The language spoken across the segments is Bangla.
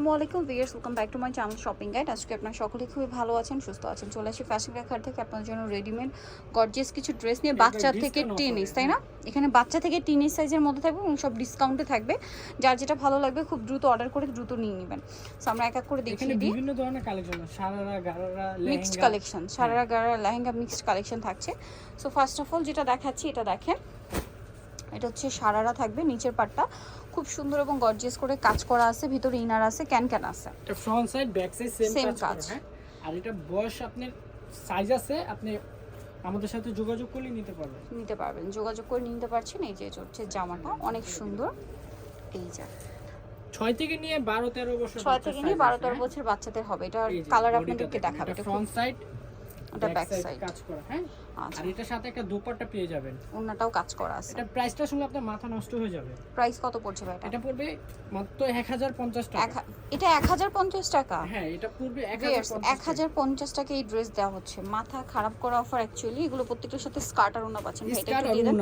আসসালামু আলাইকুম viewers welcome back to my channel shopping guide আজকে আপনার সকলেই খুবই ভালো আছেন সুস্থ আছেন। চলে আসি ফ্যাশন রেখার থেকে। আপনার জন্য রেডিমেড গর্জিয়াস কিছু ড্রেস নিয়ে। বাচ্চা থেকে discount টিন offer, তাই না? এখানে বাচ্চা থেকে টিন সাইজের মধ্যে থাকবে এবং সব ডিসকাউন্টে থাকবে। যার যেটা ভালো লাগবে খুব দ্রুত অর্ডার করে দ্রুত নিয়ে নেবেন। সো আমরা এক এক করে দেখিয়ে দিই। বিভিন্ন ধরনের collection sharara gharara mixed collection sharara গারা lehenga mixed collection থাকছে। সো ফার্স্ট অফ অল যেটা দেখাচ্ছি এটা দেখেন। এটা হচ্ছে সারারা থাকবে নিচের পাটটা। খুব সুন্দর এবং গর্জিয়াস করে কাজ করা আছে ভিতরে ইনার আছে ক্যান ক্যান আছে। এটা front side back side same কাজ। হ্যাঁ? আর এটা বয়স আপনার সাইজ আছে আপনি আমাদের সাথে যোগাযোগ করলে নিতে পারবেন। নিতে পারবেন যোগাযোগ করে নিতে পারছেন এই যে হচ্ছে জামাটা অনেক সুন্দর। এই যে। ছয় থেকে নিয়ে বারো তেরো বছর ছয় থেকে নিয়ে বারো তেরো বছর বাচ্চাদের হবে। এটা কালার আপনাদেরকে দেখাবে এটা ফ্রন্ট সাইড এটা ব্যাক সাইড কাজ করা হ্যাঁ? আর এটার সাথে একটা দোপাট্টা পেয়ে যাবেন। কাজ করা আছে। এটা প্রাইসটা শুনলে আপনার মাথা নষ্ট হয়ে যাবে। প্রাইস কত পড়ছে ভাই এটা? পড়বে মাত্র এক হাজার পঞ্চাশ এক টাকা এটা এক হাজার পঞ্চাশ টাকা? হ্যাঁ এটা পড়বে এক Viewers, হাজার এক হাজার পঞ্চাশ টাকা এই ড্রেস দেওয়া হচ্ছে। মাথা খারাপ করা অফার অ্যাকচুয়ালি এগুলো প্রত্যেকটার সাথে স্কার্ট আর পাচ্ছেন। ভাই, এটা একটু দিয়ে দেন।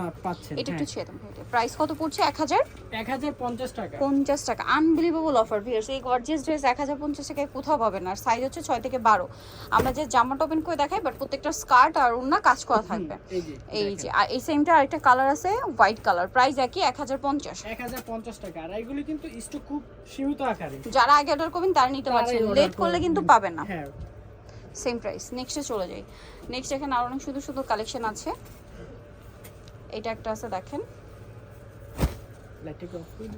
এটা একটু হ্যাঁ। ছেড়ে দেন প্রাইস কত পড়ছে? এক হাজার? এক হাজার পঞ্চাশ টাকা। পঞ্চাশ টাকা। আনবিলিভেবল অফার ভিয়ার্স এই গর্জিয়াস ড্রেস এক হাজার পঞ্চাশ টাকায় কোথাও পাবেন আর সাইজ হচ্ছে ছয় থেকে বারো। আমরা যে জামাটা ওপেন করে দেখাই বাট প্রত্যেকটা স্কার্ট আর ওনা কাজ করা থাকবে। এই যে আর এই সেমটা আরেকটা কালার আছে হোয়াইট কালার প্রাইস একই এক হাজার পঞ্চাশ। এক হাজার পঞ্চাশ টাকা। আর এগুলি কিন্তু স্টক খুব সীমিত আকারে। যারা আগে অর্ডার করবেন তারা নিতে পারছেন। লেট করলে কিন্তু পাবেন না। হ্যাঁ। সেম প্রাইস নেক্সটে চলে যাই। নেক্সট এখানে আরও অনেক সুন্দর সুন্দর কালেকশন আছে। এটা একটা আছে দেখেন। লাইটটা অফ করে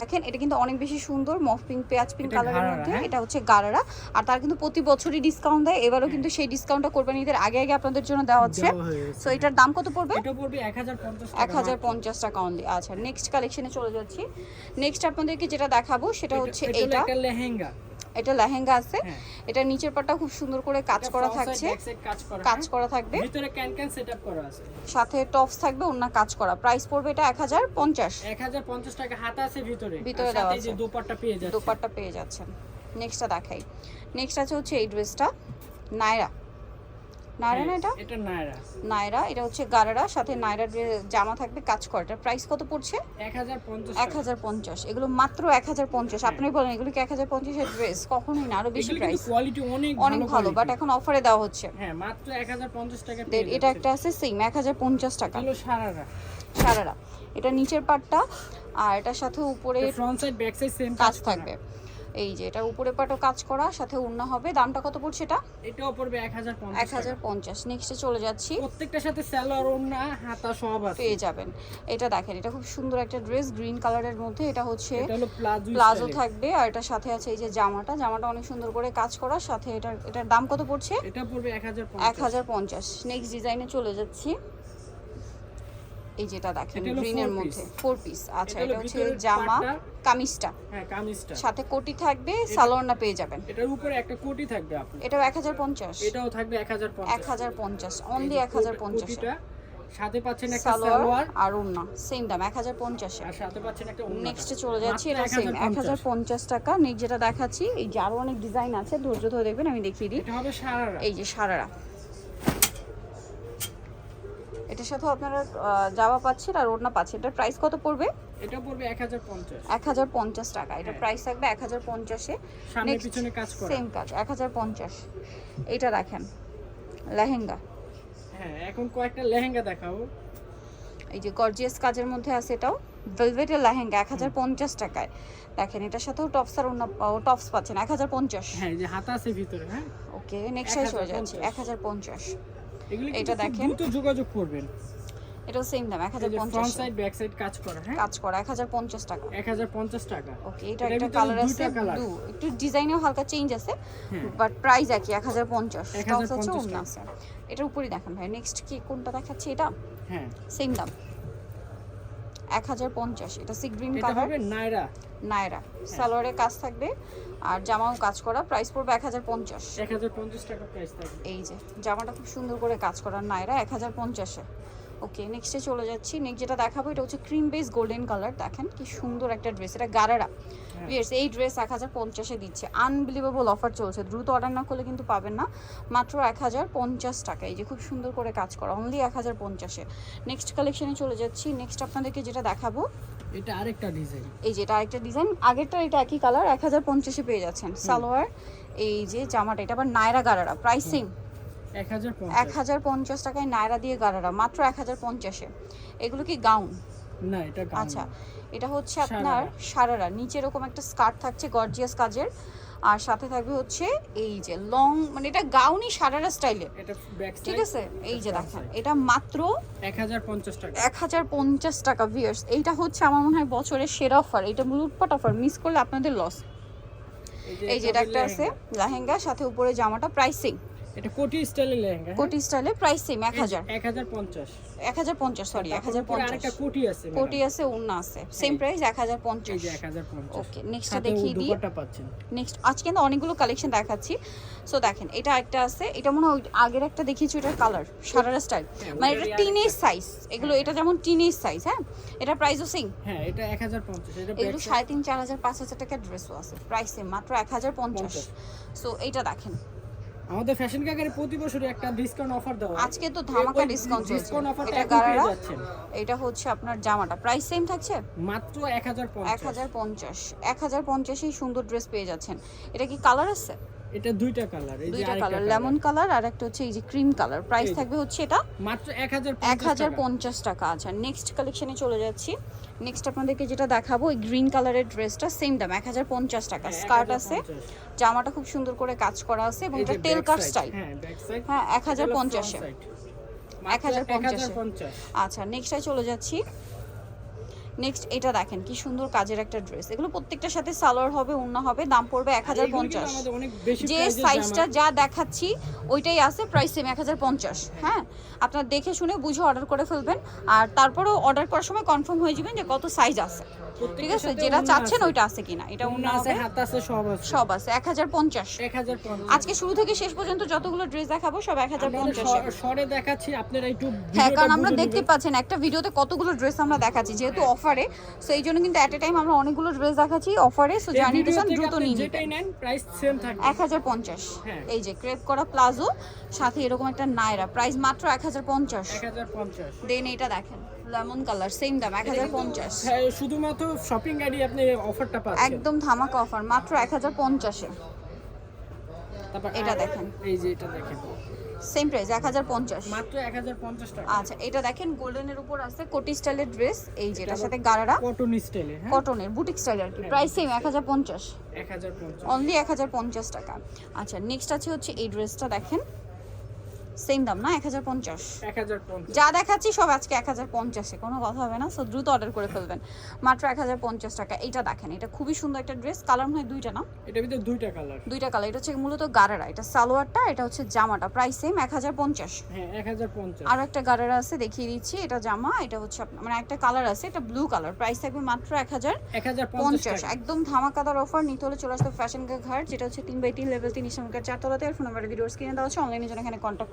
দেখেন এটা কিন্তু অনেক বেশি সুন্দর মফ পিঙ্ক পেঁয়াজ পিঙ্ক কালারের মধ্যে। হ্যাঁ? এটা হচ্ছে গারারা। আর তার কিন্তু প্রতি বছরই ডিসকাউন্ট দেয়। এবারও কিন্তু সেই ডিসকাউন্টটা কোরবানিদের আগে আগে আপনাদের জন্য দেওয়া হচ্ছে। সো এটার দাম কত পড়বে? এটা পড়বে এক হাজার পঞ্চাশ এক হাজার পঞ্চাশ টাকা অনলি আচ্ছা নেক্সট কালেকশনে চলে যাচ্ছি। নেক্সট আপনাদেরকে যেটা দেখাবো সেটা হচ্ছে এইটা। লেহেঙ্গা। এটা লেহেঙ্গা আছে। হ্যাঁ। এটা নিচের পাটটা খুব সুন্দর করে কাজ করা থাকছে। কাজ করা হ্যাঁ? করা থাকবে। ভিতরে ক্যান ক্যান সেটআপ করা আছে। সাথে টপস থাকবে অন্য কাজ করা। প্রাইস পড়বে এটা এক হাজার পঞ্চাশ। এক হাজার পঞ্চাশ টাকা হাতা আছে ভিতরে। ভিতরে দেওয়া যে আছে। দোপাট্টা পেয়ে যাচ্ছে দোপাট্টা পেয়ে যাচ্ছেন। নেক্সটটা দেখাই। নেক্সট আছে হচ্ছে এই ড্রেসটা নায়রা নায়রা না হ্যাঁ, এটা? এটা নায়রা। নায়রা এটা হচ্ছে গারারা সাথে নায়রা জামা থাকবে কাজ করা। এটার প্রাইস কত পড়ছে? এক হাজার পঞ্চাশ এগুলো মাত্র এক হাজার পঞ্চাশ। আপনি বলেন এগুলো কি এক হাজার পঞ্চাশের ড্রেস কখনোই না আরও বেশি প্রাইস কোয়ালিটি অনেক অনেক ভালো বাট এখন অফারে দেওয়া হচ্ছে। হ্যাঁ মাত্র এক হাজার পঞ্চাশ টাকা এটা একটা আছে সেম এক হাজার পঞ্চাশ টাকা। এগুলো সারারা। সারারা। এটা নিচের পাটটা আর এটার সাথে উপরে front side back side same কাজ থাকবে। এই যে এটা উপরে পাটও কাজ করা সাথে উন্না হবে। দামটা কত পড়ছে এটা? এটাও পড়বে এক হাজার পঞ্চাশ এক হাজার পঞ্চাশ। নেক্সটে চলে যাচ্ছি। প্রত্যেকটার সাথে স্যালোয়ার ওড়না হাতা সব আছে। পেয়ে যাবেন। এটা দেখেন এটা খুব সুন্দর একটা ড্রেস গ্রিন কালারের মধ্যে। এটা হচ্ছে এটা হলো প্লাজো প্লাজো থাকবে আর এটা সাথে আছে এই যে জামাটা। জামাটা অনেক সুন্দর করে কাজ করা সাথে এটার এটার দাম কত পড়ছে? এটা পড়বে এক হাজার এক হাজার পঞ্চাশ। নেক্সট ডিজাইনে চলে যাচ্ছি। এই যেটা দেখেন গ্রিনের মধ্যে। ফোর পিস আচ্ছা এটা হচ্ছে জামা। কামিজটা। হ্যাঁ কামিজটা। সাথে কোটি থাকবে সালোয়ারটা পেয়ে যাবেন। এটার উপরে একটা কোটি থাকবে আপনি এটাও এক হাজার পঞ্চাশ। এটাও থাকবে এক হাজার এক হাজার পঞ্চাশ অনলি এক হাজার পঞ্চাশ। সাথে পাচ্ছেন একটা সালোয়ার। আর ওড়না সেম দাম এক হাজার পঞ্চাশে। আর সাথে পাচ্ছেন একটা ওড়না। নেক্সটে চলে যাচ্ছি এটা সেম এক হাজার পঞ্চাশ। টাকা। নেক্সট যেটা দেখাচ্ছি এই যে আরও অনেক ডিজাইন আছে ধৈর্য ধরে দেখবেন আমি দেখিয়ে দিই। এটা হবে সারারা। এই যে সারারা। এটার সাথে আপনারা জামা পাচ্ছেন আর ওড়না পাচ্ছেন। এটার প্রাইস কত পড়বে? এটা পড়বে এক হাজার পঞ্চাশ। এক হাজার পঞ্চাশ টাকা। এটা হ্যাঁ। প্রাইস থাকবে এক হাজার পঞ্চাশে। সামনে পিছনে কাজ করা। সেম কাজ এক হাজার পঞ্চাশ। এইটা দেখেন লেহেঙ্গা। হ্যাঁ এখন কয়েকটা লেহেঙ্গা দেখাবো এই যে গর্জিয়াস কাজের মধ্যে আছে এটাও। ভেলভেটের লেহেঙ্গা এক হাজার পঞ্চাশ টাকায়। দেখেন এটার সাথেও টপস আর অন্য টপস পাচ্ছেন এক হাজার পঞ্চাশ। হ্যাঁ এই যে হাতা আছে ভিতরে হ্যাঁ। ওকে নেক্সট চলে যাচ্ছি এক হাজার পঞ্চাশ। এটা দেখেন। দুটো যোগাযোগ করবেন। এটাও সেম দাম এক এই হাজার যে পঞ্চাশ ফ্রন্ট সাইড ব্যাক সাইড কাজ করা হ্যাঁ? কাজ করা এক হাজার পঞ্চাশ টাকা। এক হাজার পঞ্চাশ টাকা। ওকে এটা একটা কালার আছে দু একটু ডিজাইনেও হালকা চেঞ্জ আছে হ্যাঁ। বাট প্রাইস একই এক হাজার পঞ্চাশ। 1050 টপস হচ্ছে অন্য। আছে এটার উপরে দেখেন ভাই নেক্সট কি কোনটা দেখাচ্ছে এটা? হ্যাঁ। সেম দাম। এক হাজার পঞ্চাশ। এটা sea green colour Naira Naira. সালোয়ারের কাজ থাকবে। আর জামাও কাজ করা। প্রাইস পড়বে এক হাজার পঞ্চাশ। এক হাজার পঞ্চাশ টাকা প্রাইস থাকবে। এই যে জামাটা খুব সুন্দর করে কাজ করা নায়রা এক হাজার পঞ্চাশে। ওকে নেক্সটে চলে যাচ্ছি। নেক্সট যেটা দেখাবো এটা হচ্ছে ক্রিম বেস গোল্ডেন কালার দেখেন কি সুন্দর একটা ড্রেস এটা গারারা। হ্যাঁ। ভিয়ার্স এই ড্রেস এক হাজার পঞ্চাশে দিচ্ছে। আনবিলিভেবল অফার চলছে। দ্রুত অর্ডার না করলে কিন্তু পাবেন না। মাত্র এক হাজার পঞ্চাশ টাকা এই যে খুব সুন্দর করে কাজ করা। অনলি এক হাজার পঞ্চাশে নেক্সট কালেকশনে চলে যাচ্ছি। নেক্সট আপনাদেরকে যেটা দেখাবো এটা আরেকটা ডিজাইন এই যে এটা আরেকটা ডিজাইন আগেরটা এটা একই কালার এক হাজার পঞ্চাশে পেয়ে যাচ্ছেন। সালোয়ার এই যে জামাটা এটা আবার নায়রা গারারা। প্রাইস সেম এক হাজার পঞ্চাশ টাকায় নায়রা দিয়ে গারারা মাত্র এক হাজার পঞ্চাশে। এগুলো কি গাউন? না এটা আচ্ছা এটা হচ্ছে আপনার সারারা। নিচে এরকম একটা স্কার্ট থাকছে গর্জিয়াস কাজের। আর সাথে থাকবে হচ্ছে এই যে লং মানে এটা গাউনই সারারা ব্যাক ঠিক আছে? এই যে দেখেন এটা মাত্র এক হাজার পঞ্চাশ টাকা। এক হাজার পঞ্চাশ টাকা ভিয়ার্স এইটা হচ্ছে আমার মনে হয় বছরের সেরা অফার এটা লুটপাট অফার মিস করলে আপনাদের লস এই যে এটা একটা আছে লেহেঙ্গা। সাথে উপরে জামাটা প্রাইসিং এটা কোটি স্টাইলের লেহেঙ্গা হ্যাঁ? কোটি স্টাইলে প্রাইস সেম এক হাজার। এক হাজার পঞ্চাশ। এক হাজার পঞ্চাশ সরি এক হাজার তারপর পঞ্চাশ। আরেকটা কোটি আছে কোটি আছে উন্না আছে। সেম প্রাইস এক হাজার এই পঞ্চাশ যে এক হাজার পঞ্চাশ। ওকে নেক্সটটা দেখিয়ে দিই দুপাট্টা পাচ্ছেন। নেক্সট আজকে কিন্তু অনেকগুলো কালেকশন দেখাচ্ছি। সো দেখেন এটা একটা আছে এটা মনে হয় আগের একটা দেখিয়েছি ওটার কালার সারারা স্টাইল হ্যাঁ, মানে এটা টিনেজ সাইজ এগুলো এটা যেমন টিনেজ সাইজ হ্যাঁ? এটা প্রাইসও সেম হ্যাঁ এটা এক হাজার পঞ্চাশ এটা এগুলো back সাড়ে তিন চার হাজার পাঁচ হাজার টাকার ড্রেসও আছে। প্রাইস সেম মাত্র এক হাজার পঞ্চাশ। সো এটা দেখেন। আমাদের ফ্যাশন কাকারে প্রতি বছরই একটা ডিসকাউন্ট অফার দেওয়া আজকে তো ধামাকা ডিসকাউন্ট চলছে discount offer টা এটা গারারা এটা হচ্ছে আপনার জামাটা। প্রাইস সেম থাকছে? মাত্র এক হাজার এক পঞ্চাশ হাজার পঞ্চাশ। এক হাজার পঞ্চাশেই সুন্দর ড্রেস পেয়ে যাচ্ছেন। এটা কি কালার আছে? এটা দুইটা কালার এই যে দুইটা কালার লেমন কালার আর একটা হচ্ছে এই যে ক্রিম কালার প্রাইস থাকবে হচ্ছে এটা মাত্র এক হাজার এক হাজার পঞ্চাশ টাকা। আচ্ছা নেক্সট কালেকশনে চলে যাচ্ছি। নেক্সট আপনাদেরকে যেটা দেখাবো ওই গ্রিন কালারের ড্রেসটা সেম দাম এক হাজার পঞ্চাশ টাকা। হ্যাঁ, স্কার্ট আছে জামাটা খুব সুন্দর করে কাজ করা আছে এবং এটা টেল কাট স্টাইল হ্যাঁ হ্যাঁ এক হাজার পঞ্চাশে এক হাজার পঞ্চাশে। পঞ্চাশ। আচ্ছা নেক্সটে চলে যাচ্ছি। নেক্সট এটা দেখেন কি সুন্দর কাজের একটা ড্রেস এগুলো প্রত্যেকটার সাথে সালোয়ার হবে ওড়না হবে দাম পড়বে এক হাজার পঞ্চাশ। যে সাইজটা যা দেখাচ্ছি ওইটাই আছে প্রাইস সেম এক হাজার পঞ্চাশ। হ্যাঁ? আপনার দেখে শুনে বুঝে অর্ডার করে ফেলবেন। আর তারপরেও অর্ডার করার সময় কনফার্ম হয়ে যাবেন যে কত সাইজ আছে। ঠিক আছে? যেটা চাচ্ছেন ওইটা আছে কিনা এটা অন্য আছে হাত আছে সব আছে। সব আছে এক হাজার পঞ্চাশ। এক হাজার পঞ্চাশ। আজকে শুরু থেকে শেষ পর্যন্ত যতগুলো ড্রেস দেখাবো সব এক হাজার আমরা পঞ্চাশে শ- শর্টে দেখাচ্ছি আপনারা একটু হ্যাঁ কারণ আমরা দেখতে পাচ্ছেন একটা ভিডিওতে কতগুলো ড্রেস আমরা দেখাচ্ছি যেহেতু অফারে সো এই জন্য কিন্তু অ্যাট এ টাইম আমরা অনেকগুলো ড্রেস দেখাচ্ছি অফারে সো ভিডিও দ্রুত নিয়ে নেন প্রাইস সেম থাকবে। এক হাজার পঞ্চাশ। হ্যাঁ। এই যে ক্রেপ করা প্লাজো সাথে এরকম একটা নায়রা। প্রাইস মাত্র এক হাজার পঞ্চাশ। এক হাজার পঞ্চাশ। দেন এটা দেখেন লেমন কালার সেম দাম এক হাজার পঞ্চাশ। হ্যাঁ, শুধুমাত্র শপিং গাড়ি আপনি অফারটা পাচ্ছেন। একদম ধামাকা অফার মাত্র এক হাজার পঞ্চাশে। এটা দেখেন। এই যে এটা দেখেন। সেম প্রাইস এক হাজার পঞ্চাশ। মাত্র এক হাজার পঞ্চাশ টাকা। আচ্ছা এটা দেখেন গোল্ডেনের উপর আছে কোটি স্টাইলের ড্রেস এই যে এটার সাথে গারারা। কটন স্টাইলে হ্যাঁ? কটনের বুটিক স্টাইল আর কি প্রাইস সেম এক হাজার পঞ্চাশ। এক হাজার পঞ্চাশ। অনলি এক হাজার পঞ্চাশ টাকা। আচ্ছা নেক্সট আছে হচ্ছে এই ড্রেসটা দেখেন। সেম দাম না? এক হাজার পঞ্চাশ। যা দেখাচ্ছি সব আজকে এক হাজার পঞ্চাশে। কোনো কথা হবে না? সো দ্রুত অর্ডার করে ফেলবেন। মাত্র এক হাজার পঞ্চাশ টাকা। এইটা দেখেন এটা খুবই সুন্দর একটা ড্রেস কালার মনে হয় দুইটা না? এটার ভিতরে দুইটা কালার দুইটা কালার এটা হচ্ছে মূলত গারারা। এটা সালোয়ারটা এটা হচ্ছে জামাটা। প্রাইস সেম এক হাজার পঞ্চাশ। হ্যাঁ আর একটা গারারা আছে দেখিয়ে দিচ্ছি। এটা জামা এটা হচ্ছে মানে একটা কালার আছে এটা ব্লু কালার প্রাইস থাকবে মাত্র এক হাজার পঞ্চাশ একদম ধামাকাদার অফার নিতে হলে চলে আসতে ফ্যাশন ঘাট যেটা হচ্ছে তিন বাই তিন লেভেল তিন ইসলামকার চারতলাতে। আর ফোন নাম্বার ভিডিওস কিনে দেওয়া হচ্ছে অনলাইনে জন্য এখানে কন্ট্যাক্ট